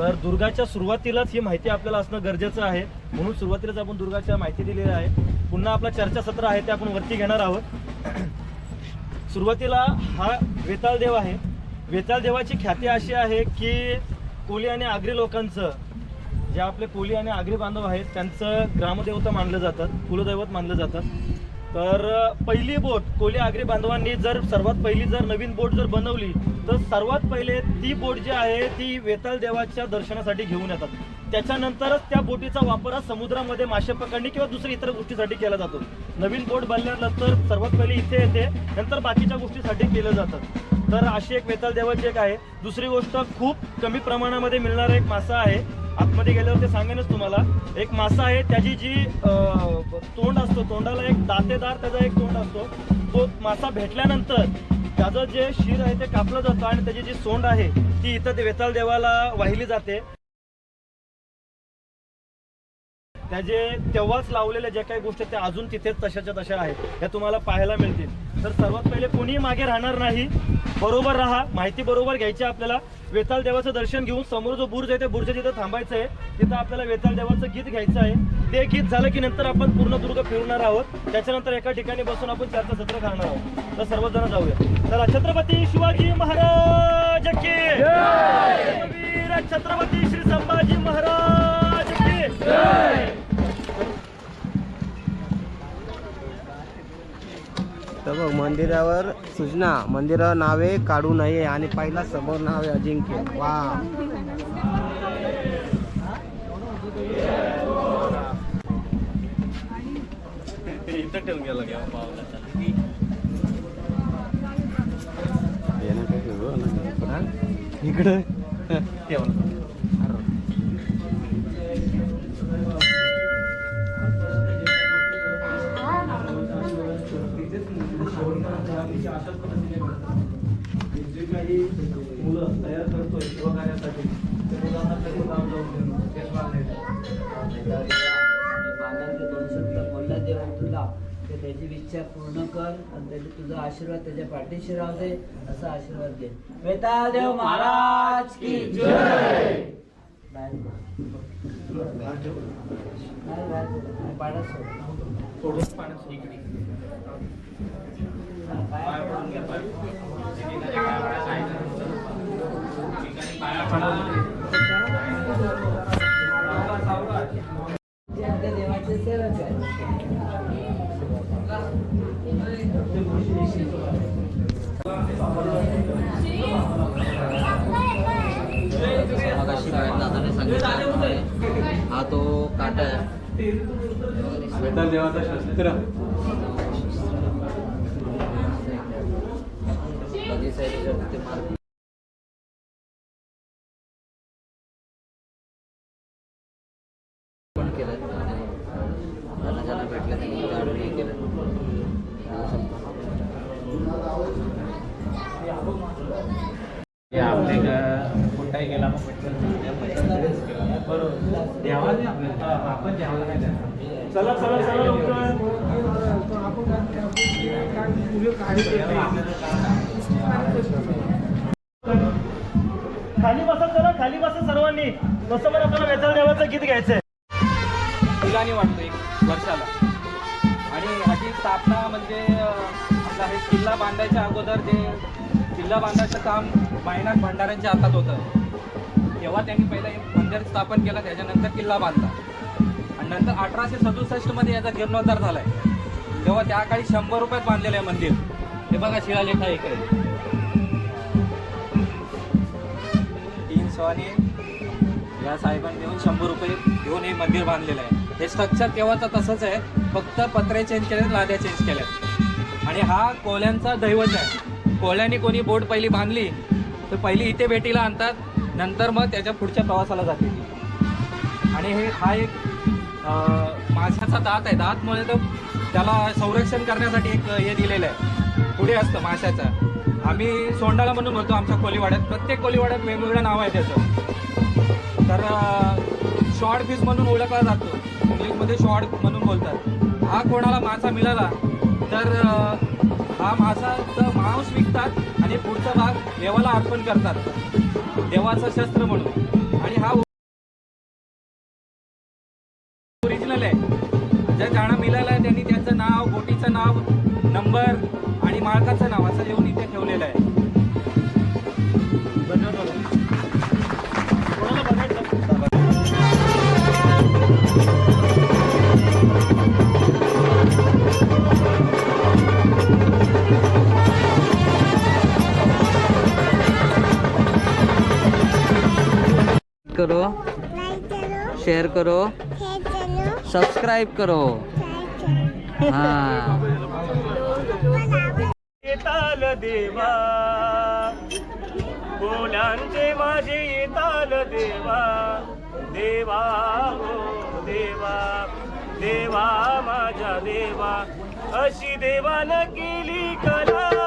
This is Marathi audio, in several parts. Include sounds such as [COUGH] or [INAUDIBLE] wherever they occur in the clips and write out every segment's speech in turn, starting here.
तर दुर्गाच्या सुरुवातीलाच ही माहिती आपल्याला असणं गरजेचं आहे. म्हणून सुरुवातीलाच आपण दुर्गाच्या माहिती दिलेली आहे पुन्हा आपला चर्चासत्र आहे ते आपण वरती घेणार आहोत. [CLEARS THROAT] सुरुवातीला हा वेताळ देव आहे. वेताळ देवाची ख्याती अशी आहे की कोली आणि आगरी लोकांचं जे आपले कोली आणि आगरी बांधव आहेत त्यांचं ग्रामदेवता मानलं जातं कुलदैवत मानलं जातं तर पहिली बोट कोली आगरी बांधवांनी जर सर्वात पहिली जर नवीन बोट जर बनवली तर सर्वात पहिले ती बोट जी आहे ती वेताळ देवाच्या दर्शनासाठी घेऊन येतात. त्याच्यानंतरच त्या बोटीचा वापर हा समुद्रामध्ये मासे पकडणी किंवा दुसऱ्या इतर गोष्टीसाठी केला जातो. नवीन बोट बनल्यानंतर सर्वात पहिले इथे येते नंतर बाकीच्या गोष्टीसाठी केलं जातं. तर अशी एक वेताळ देवाची एक आहे. दुसरी गोष्ट खूप कमी प्रमाणामध्ये मिळणारा एक मासा आहे आतमध्ये गेल्यावर ते सांगेनच तुम्हाला. एक मासा आहे त्याची जी तोंड असतो तोंडाला एक दातेदार त्याचा एक तोंड असतो. तो मासा भेटल्यानंतर त्याचं जे शिर आहे ते कापलं जातं आणि त्याची जी सोंड आहे ती इथं ते वेताळ देवाला वाहिली जाते. त्याचे तेव्हाच लावलेल्या ज्या काही गोष्टी त्या अजून तिथेच तशाच्या तशा आहेत ह्या तुम्हाला पाहायला मिळतील. तर सर्वात पहिले कोणीही मागे राहणार नाही बरोबर राहा माहिती बरोबर घ्यायची आपल्याला. वेताळ देवाचं दर्शन घेऊन समोर जो बुर्ज आहे त्या बुर्ज तिथं थांबायचं आहे. तिथं आपल्याला वेताळ देवाचं गीत घ्यायचं आहे. ते गीत झालं की नंतर आपण पूर्ण दुर्ग फिरणार आहोत. त्याच्यानंतर एका ठिकाणी बसून आपण चारचं सत्र करणार आहोत. तर सर्वजण जाऊया. तर छत्रपती शिवाजी महाराज की छत्रपती श्री संभाजी महाराज की तर बघ मंदिरावर सूचना. मंदिरावर नावे काढू नये आणि पहिला समोर नाव आहे अजिंक्य. वा. [LAUGHS] ठेवून जे काही मुलं तयार करतोय शिवकार्यासाठी ते मुलांना कधी काम जाऊन देणं, तेच मागणं दोन शब्द बोलला देवा तुला तर त्याची इच्छा पूर्ण कर आणि त्याचे तुझा आशीर्वाद त्याच्या पाठीशी राहू दे असा आशीर्वाद दे वेता देव महाराज की जय पाण्यात पाण्यात इकडे. पाय पडून घे, पाय. ते आपल्या देवाचे सेवक आहे मगाशी दादाने सांगितलं हा तो काटा आहे. देवाचा शस्त्र. कुठेही गेला मग बरोबर देवाने आपल्याला. आपण देवाला काय देणार. चला चला चला लवकर. खाली बसा चला खाली बसा सर्वांनी. तसं पण आपल्याला वेताळ देवाचं गीत घ्यायचंय. फुलानी वाटतो एक वर्षाला. आणि ह्याची स्थापना म्हणजे आपला हे किल्ला बांधायच्या अगोदर जे किल्ला बांधायचं काम मायनाक भंडाऱ्यांच्या हातात होतं. तेव्हा त्यांनी पहिलं एक मंदिर स्थापन केलं त्याच्यानंतर किल्ला बांधला. आणि नंतर अठराशे सदुसष्टमध्ये याचा जीर्णोद्धार झाला आहे तेव्हा त्या काळी शंभर रुपयात बांधलेलं आहे मंदिर. हे बघा शिलालेख आहे इकडे. तीन सवानी या साहेबांनी देऊन शंभर रुपये घेऊन हे मंदिर बांधलेलं आहे. हे स्ट्रक्चर तेव्हाचं तसंच आहे. फक्त पत्रे चेंज केले लाद्या चेंज केल्या आणि हा कोल्यांचा दैवत आहे. कोळ्याने कोणी बोट पहिली बांधली तर पहिली इथे भेटीला आणतात नंतर मग त्याच्या पुढच्या प्रवासाला जाते. आणि हे हा एक माशाचा दात आहे. दातमुळे तर त्याला संरक्षण करण्यासाठी एक हे दिलेलं आहे. पुढे असतं माशाचा. आम्ही सोंडाला म्हणून बोलतो आमच्या कोलीवाड्यात. प्रत्येक कोलीवाड्यात वेगवेगळं नाव आहे त्याचं. तर शॉर्ट फिश म्हणून ओळखला जातो. इंग्लिशमध्ये शॉर्ट म्हणून बोलतात. हा कोणाला मासा मिळाला तर हा मासाचं मांस विकतात आणि पुढचा भाग देवाला अर्पण करतात. देवाचं शस्त्र म्हणून. आणि हा ओरिजिनल आहे. ज्या जाणं मिळालं आहे त्यांनी त्याचं नाव बोटीचं नाव नंबर आणि मालकाचं नाव असं लिहून इथे करो। शेयर करो। सब्सक्राइब करो। हाँ। येताल देवा। बोलांचे माझे येताल देवा। देवा हो देवा। देवा माझ्या देवा। अशी देवानं केली कला।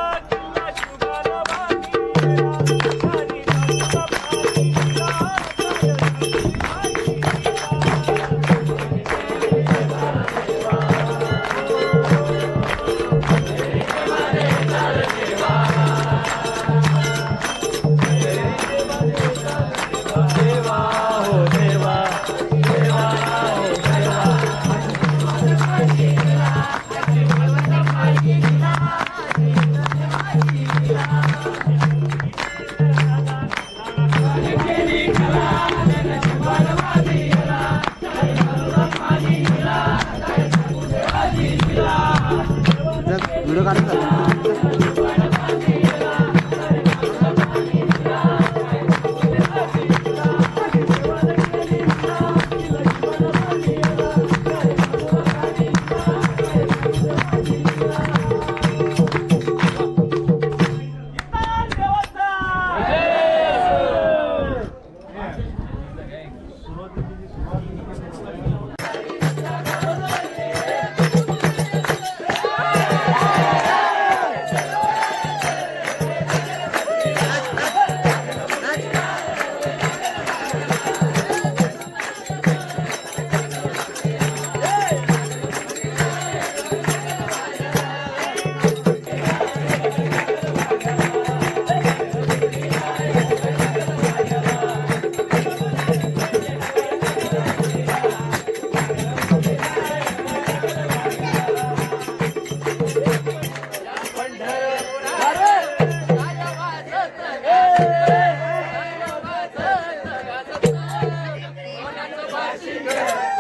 Michigan!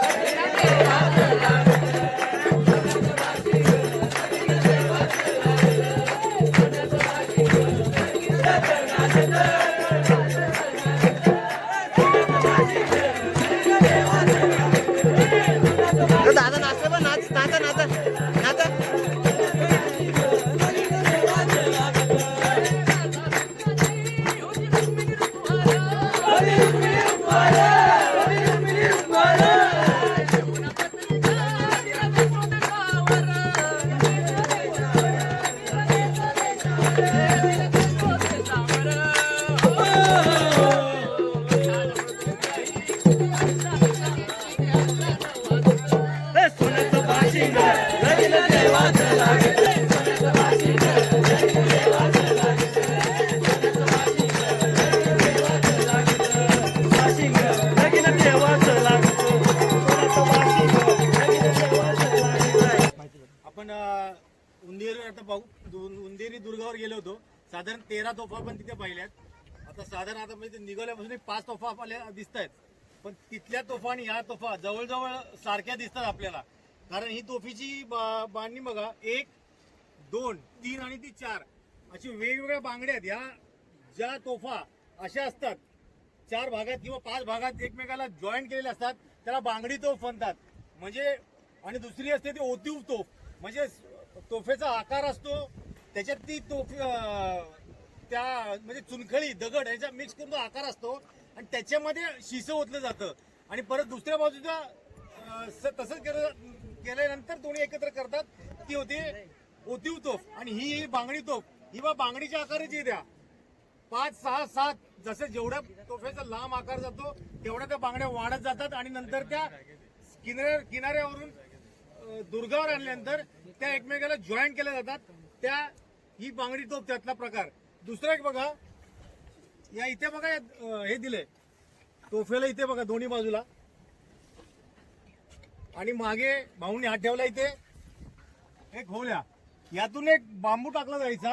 तोफावर गेलो होतो. साधारण तेरा तोफा पण तिथे पाहिल्यात. आता साधारण आता म्हणजे निघाल्यापासून पाच तोफा आपल्याला दिसत आहेत पण तिथल्या तोफा आणि ह्या तोफा जवळजवळ सारख्या दिसतात आपल्याला. कारण ही तोफीची बांधणी बघा. एक दोन तीन आणि ती चार अशी वेगवेगळ्या बांगड्या आहेत. ह्या ज्या तोफा अशा असतात चार भागात किंवा पाच भागात एकमेकाला जॉईन केलेले असतात त्याला बांगडी तोफ म्हणतात. म्हणजे आणि दुसरी असते ती ओतीव तोफ. म्हणजे तोफेचा आकार असतो त्याच्यात ती तोफ त्या म्हणजे चुनखळी दगड याचा मिक्स करून तो आकार असतो आणि त्याच्यामध्ये शिसं ओतलं जातं. आणि परत दुसऱ्या बाजूचा स- तसंच केलं केल्यानंतर दोन्ही एकत्र करतात. ती होती ओतीव तोफ आणि ही ही बांगडी तोफ. ही बा बांगडीच्या आकाराची द्या. पाच सहा सात जसं जेवढ्या तोफ्याचा लांब आकार जातो तेवढ्या त्या बांगड्या वाढत जातात आणि नंतर त्या किनाऱ्या किनाऱ्यावरून दुर्गावर आणल्यानंतर त्या एकमेकाला जॉईन केल्या जातात. त्या ही बांगडी तोप त्यातला प्रकार. दुसरा एक बघा. या इथे बघा हे दिले. तोफेला इथे बघा दोन्ही बाजूला. आणि मागे भाऊंनी हात ठेवला इथे. एक होल्या यातून एक बांबू टाकला जायचा.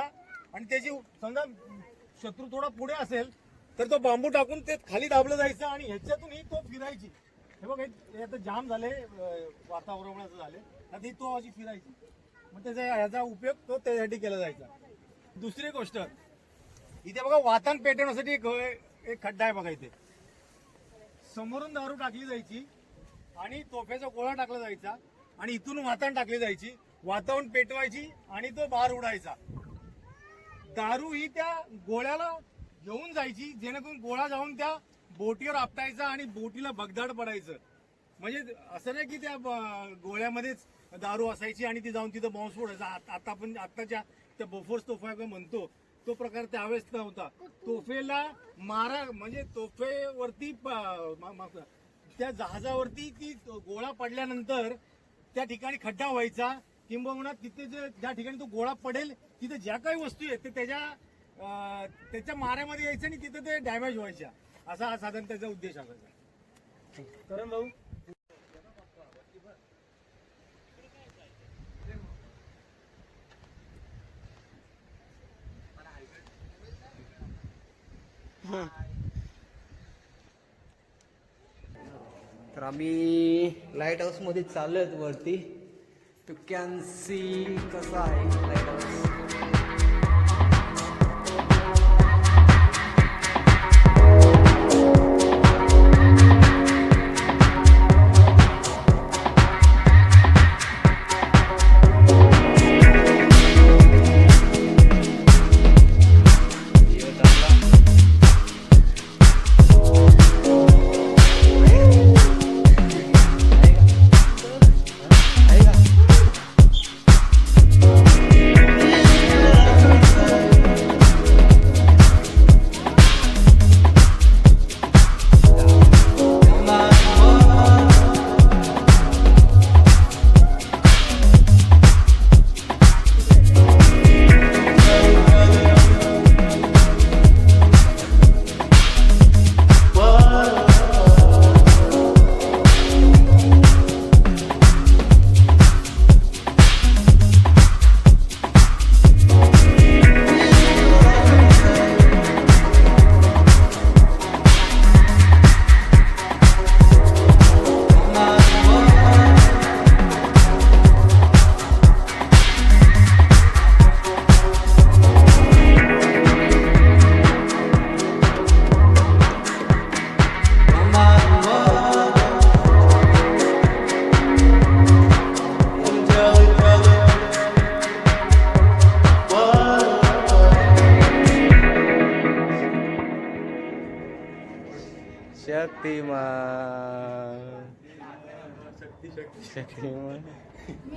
आणि त्याची समजा शत्रू थोडा पुढे असेल तर तो बांबू टाकून ते खाली दाबलं जायचं आणि ह्याच्यातून ही तोफ फिरायची. हे बघ हे- आता जाम झाले वातावरण वातावरणाचं झाले. आता ही तो अशी फिरायची. मग त्याचा ह्याचा उपयोग तो त्यासाठी केला जायचा. दुसरी गोष्ट इथे बघा वातान पेटवण्यासाठी एक एक खड्डा आहे बघा इथे. समोरून दारू टाकली जायची आणि तोफ्याचा गोळा टाकला जायचा आणि इथून वातान टाकली जायची. वातावरण पेटवायची आणि तो बाहेर उडायचा. दारू ही त्या गोळ्याला घेऊन जायची जेणेकरून गोळा जाऊन त्या बोटीवर आपटायचा आणि बोटीला भगदाड पडायचं. म्हणजे असं नाही की त्या गोळ्यामध्येच दारू असायची आणि ती जाऊन तिथं बॉम्ब फोडायचा आता आपण आताच्या त्या बोफोर्स तोफा म्हणतो तो प्रकार त्यावेळेस नव्हता. तोफेला मारा म्हणजे तोफेवरती प- त्या जहाजावरती ती गोळा पडल्यानंतर त्या ठिकाणी खड्डा व्हायचा. किंबहुना तिथे जे ज्या ठिकाणी तो गोळा पडेल तिथे ज्या काही वस्तू आहेत ते त्याच्या त्याच्या माऱ्यामध्ये यायचं आणि तिथे ते डॅमेज व्हायच्या. असा हा साधारण त्याचा उद्देश असायचा करण भाऊ तर आम्ही लाइट हाऊसमध्ये चाललोय वरती. टू कॅन सी कसा आहे? लाइट हाऊस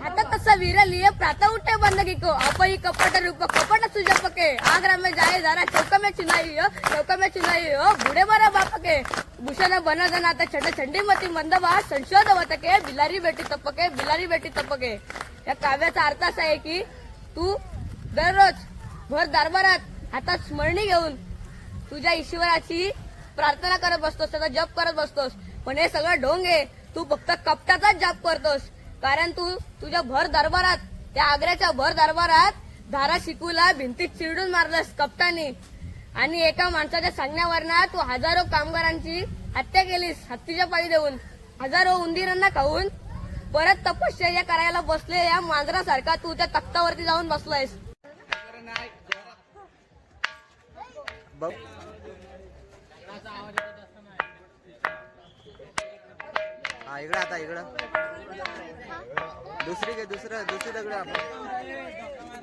आता तसा विरल ये प्रातः उठे बंदगी को अपई कपट रूप कपट तुझे पके आगरा में जाए जरा चौका में चुनाई हो चौका में चुनाई हो बुढ़े मरा बाप के भूषण बना जन आता छंड छंडी मती मंदवा संशोध के बिलारी बेटी तपके बिलारी बेटी तपके या काव्याचा अर्थ असा आहे की तू दररोज भर दरबारात हातात स्मरणी घेऊन तुझ्या ईश्वराची प्रार्थना करत बसतोस त्याचा जप करत बसतोस पण हे सगळं ढोंग आहे. तू फक्त कपटाचाच जाप करतोस. कारण तू तुझ्या भर दरबारात त्या आग्र्याच्या भर दरबारात धारा शिकूला भिंतीत चिरडून मारलंस कपटाने आणि एका माणसाच्या सांगण्यावर तू हजारो कामगारांची हत्या केलीस हत्तीच्या पायी देऊन. हजारो उंदीरांना खाऊन. परत तपश्चर्या करायला बसले या मांजरासारखा तू त्या तख्तावरती जाऊन बसलायस. बघ. हा इकडं आता इकडं. दुसरी काय दुसरं दुसरी दगड आपण.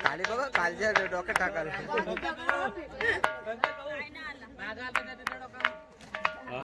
खाली बघा कालच्या डोक्यात टाकाल